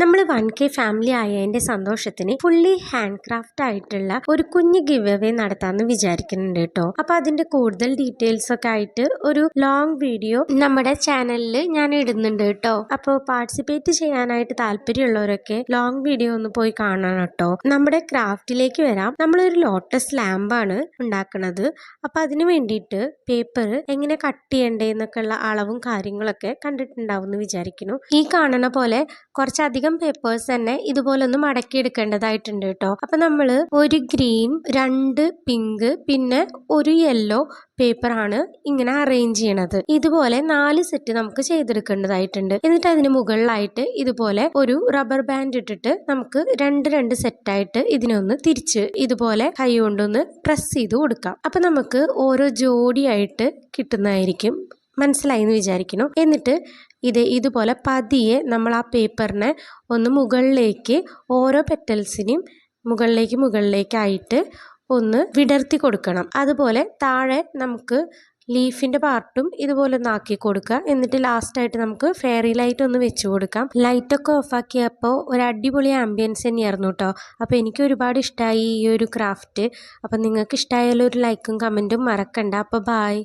നമ്മൾ one K family ആയതിന്റെ സന്തോഷത്തിന് fully hand craft ആയിട്ടുള്ള ഒരു കുഞ്ഞ് ഗിവ് അവേ നടത്താമെന്ന് വിചാരിക്കുന്നുണ്ട് കേട്ടോ. അപ്പൊ അതിന്റെ കൂടുതൽ ഡീറ്റെയിൽസ് ഒക്കെ ആയിട്ട് ഒരു ലോങ് വീഡിയോ നമ്മുടെ ചാനലിൽ ഞാൻ ഇടുന്നുണ്ട് കേട്ടോ. അപ്പോൾ പാർട്ടിസിപ്പേറ്റ് ചെയ്യാനായിട്ട് താല്പര്യമുള്ളവരൊക്കെ ലോങ് വീഡിയോ ഒന്ന് പോയി കാണണം കേട്ടോ. നമ്മുടെ ക്രാഫ്റ്റിലേക്ക് വരാം. നമ്മളൊരു ലോട്ടസ് ലാമ്പാണ് ഉണ്ടാക്കുന്നത് അപ്പൊ അതിന് വേണ്ടിയിട്ട് പേപ്പർ എങ്ങനെ കട്ട് ചെയ്യണ്ടേന്നൊക്കെ ഉള്ള അളവും കാര്യങ്ങളൊക്കെ കണ്ടിട്ടുണ്ടാവും എന്ന് വിചാരിക്കുന്നു. ഈ കാണുന്ന പോലെ കുറച്ചധികം പേപ്പേഴ്സ് തന്നെ ഇതുപോലെ ഒന്ന് മടക്കിയെടുക്കേണ്ടതായിട്ടുണ്ട് കേട്ടോ. അപ്പൊ നമ്മൾ ഒരു ഗ്രീൻ രണ്ട് പിങ്ക് പിന്നെ ഒരു യെല്ലോ പേപ്പറാണ് ഇങ്ങനെ അറേഞ്ച് ചെയ്യണത്. ഇതുപോലെ നാല് സെറ്റ് നമുക്ക് ചെയ്തെടുക്കേണ്ടതായിട്ടുണ്ട്. എന്നിട്ട് അതിന് മുകളിലായിട്ട് ഇതുപോലെ ഒരു റബ്ബർ ബാൻഡ് ഇട്ടിട്ട് നമുക്ക് രണ്ട് രണ്ട് സെറ്റായിട്ട് ഇതിനൊന്ന് തിരിച്ച് ഇതുപോലെ കൈ കൊണ്ടൊന്ന് പ്രസ് ചെയ്ത് കൊടുക്കാം. അപ്പൊ നമുക്ക് ഓരോ ജോഡിയായിട്ട് കിട്ടുന്നതായിരിക്കും. മനസ്സിലായി എന്ന് വിചാരിക്കുന്നു. എന്നിട്ട് ഇത് ഇതുപോലെ പതിയെ നമ്മൾ ആ പേപ്പറിനെ ഒന്ന് മുകളിലേക്ക് ഓരോ പെറ്റൽസിനെയും മുകളിലേക്ക് മുകളിലേക്കായിട്ട് ഒന്ന് വിടർത്തി കൊടുക്കണം. അതുപോലെ താഴെ നമുക്ക് ലീഫിന്റെ പാർട്ടും ഇതുപോലെ ഒന്ന് ആക്കി കൊടുക്കുക. എന്നിട്ട് ലാസ്റ്റായിട്ട് നമുക്ക് ഫെയറി ലൈറ്റ് ഒന്ന് വെച്ച് കൊടുക്കാം. ലൈറ്റൊക്കെ ഓഫാക്കിയപ്പോൾ ഒരു അടിപൊളി ആംബിയൻസ് തന്നെയായിരുന്നു കേട്ടോ. അപ്പോൾ എനിക്ക് ഒരുപാട് ഇഷ്ടമായി ഈ ഒരു ക്രാഫ്റ്റ്. അപ്പോൾ നിങ്ങൾക്ക് ഇഷ്ടമായാലും ഒരു ലൈക്കും കമന്റും മറക്കണ്ട. അപ്പോൾ ബായ്.